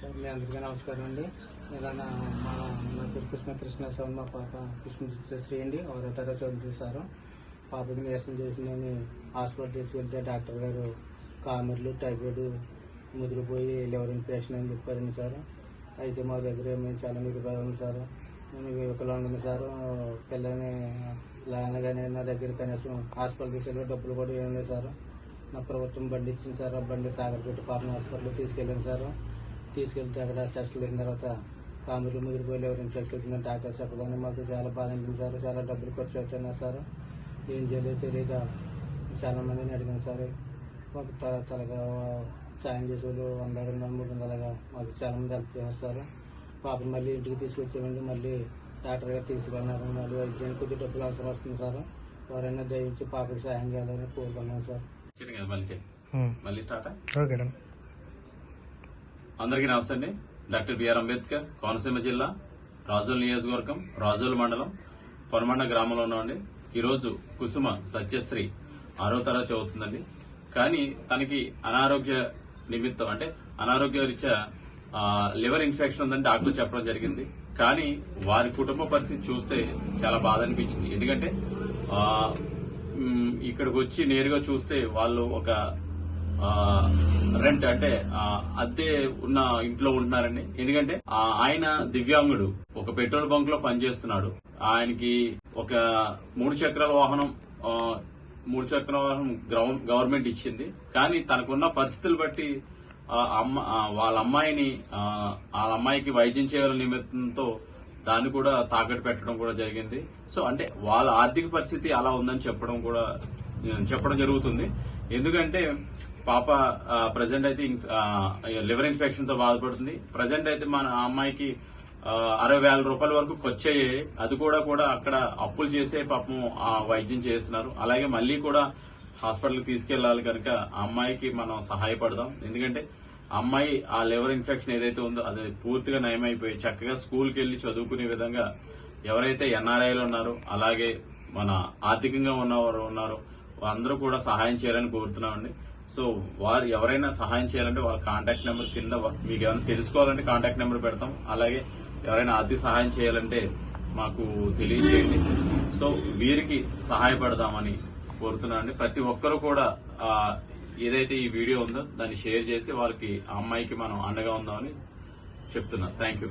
Sir మీ అందరికీ నమస్కారం అండి. ఇలానా మా నా పేరు కృష్ణ కృష్ణ సార్ మా పాప కృష్ణ శ్రీ అండి ఆరో తరగతి చదువుతారు పాపకి నీరసం చేసిందని హాస్పిటల్ తీసుకెళ్తే డాక్టర్ గారు కామెర్లు టైఫాయిడ్ ముదిరిపోయి లివర్ ఇన్ఫెక్షన్ అని చెప్పారండి సార్. అయితే మా దగ్గర మేము చాలా నిరుపేదం సార్. నేను వికలాంగుని సార్. పిల్లని లాగానే నా దగ్గర కనీసం హాస్పిటల్ తీసుకెళ్ళి డబ్బులు కూడా ఇవ్వండి సార్. నా ప్రభుత్వం బండి ఇచ్చింది సార్. ఆ బండి తాగరపెట్టి పాపం హాస్పిటల్ తీసుకెళ్ళాను సార్. తీసుకెళ్తే అక్కడ టెస్టులు అయిన తర్వాత కామెర్లు ముదిరిపోయి ఎవరు ఇన్ఫెక్షన్ వచ్చిందని డాక్టర్ చెప్పగానే మాకు చాలా బాధ అనిపించింది సార్. చాలా డబ్బులు ఖర్చు అవుతున్నాయి సార్. ఏం చేయలేదు తెలియక చాలా మందిని అడిగాను సార్. మాకు తల తలగా సాయం చేసేవాళ్ళు వంద రెండు వందలు మూడు వందలుగా మాకు చాలా మంది హెల్ప్ చేస్తారు పాపం మళ్ళీ ఇంటికి తీసుకొచ్చామండి మళ్ళీ డాక్టర్ గారు తీసుకెళ్ళినారు మళ్ళీ వైద్యానికి కొద్ది డబ్బులు అవసరం వస్తుంది సార్. ఎవరైనా దయించి పాపకి సాయం చేయాలని కోరుకున్నాను సార్. మళ్ళీ స్టార్ట్? ఓకే అందరికీ నమస్తే అండి. డాక్టర్ బిఆర్ అంబేద్కర్ కోనసీమ జిల్లా రాజుల నియోజకవర్గం రాజుల మండలం పొనమండ గ్రామంలో ఉన్నామండి ఈరోజు కుసుమ సత్యశ్రీ ఆరో తరగతి చదువుతుందండి. కానీ తనకి అనారోగ్య నిమిత్తం అంటే అనారోగ్య రీత్యా లివర్ ఇన్ఫెక్షన్ ఉందని డాక్టర్ చెప్పడం జరిగింది. కానీ వారి కుటుంబ పరిస్థితి చూస్తే చాలా బాధ అనిపించింది. ఎందుకంటే ఇక్కడికి వచ్చి నేరుగా చూస్తే వాళ్ళు ఒక రెంట్ అంటే అద్దె ఉన్న ఇంట్లో ఉంటున్నారండి. ఎందుకంటే ఆయన దివ్యాంగుడు. ఒక పెట్రోల్ బంక్లో పనిచేస్తున్నాడు. ఆయనకి ఒక మూడు చక్రాల వాహనం మూడు చక్రాల వాహనం గవర్నమెంట్ ఇచ్చింది. కానీ తనకున్న పరిస్థితులు బట్టి అమ్మ వాళ్ళ అమ్మాయిని వాళ్ళ అమ్మాయికి వైద్యం చేయాల నిమిత్తంతో దాన్ని కూడా తాకట్టు పెట్టడం కూడా జరిగింది. సో అంటే వాళ్ళ ఆర్థిక పరిస్థితి అలా ఉందని చెప్పడం కూడా చెప్పడం జరుగుతుంది. ఎందుకంటే పాప ప్రజెంట్ అయితే లివర్ ఇన్ఫెక్షన్తో బాధపడుతుంది. ప్రజెంట్ అయితే మన ఆ అమ్మాయికి అరవై వేల రూపాయల వరకు ఖర్చు అయ్యాయి. అది కూడా కూడా అక్కడ అప్పులు చేసే పాపం ఆ వైద్యం చేస్తున్నారు. అలాగే మళ్ళీ కూడా హాస్పిటల్కి తీసుకెళ్ళాలి కనుక ఆ అమ్మాయికి మనం సహాయపడదాం. ఎందుకంటే అమ్మాయి ఆ లివర్ ఇన్ఫెక్షన్ ఏదైతే ఉందో అది పూర్తిగా నయమైపోయి చక్కగా స్కూల్కి వెళ్ళి చదువుకునే విధంగా ఎవరైతే ఎన్ఆర్ఐలు ఉన్నారో అలాగే మన ఆర్థికంగా ఉన్నవారు ఉన్నారో అందరూ కూడా సహాయం చేయాలని కోరుతున్నామండి. సో వారు ఎవరైనా సహాయం చేయాలంటే వాళ్ళ కాంటాక్ట్ నెంబర్ కింద మీకు ఏమైనా తెలుసుకోవాలంటే కాంటాక్ట్ నెంబర్ పెడతాం. అలాగే ఎవరైనా ఆర్థిక సహాయం చేయాలంటే మాకు తెలియజేయండి. సో వీరికి సహాయపడదామని కోరుతున్నానండి. ప్రతి ఒక్కరు కూడా ఏదైతే ఈ వీడియో ఉందో దాన్ని షేర్ చేసి వాళ్ళకి ఆ అమ్మాయికి మనం అండగా ఉందామని చెప్తున్నా థ్యాంక్ యూ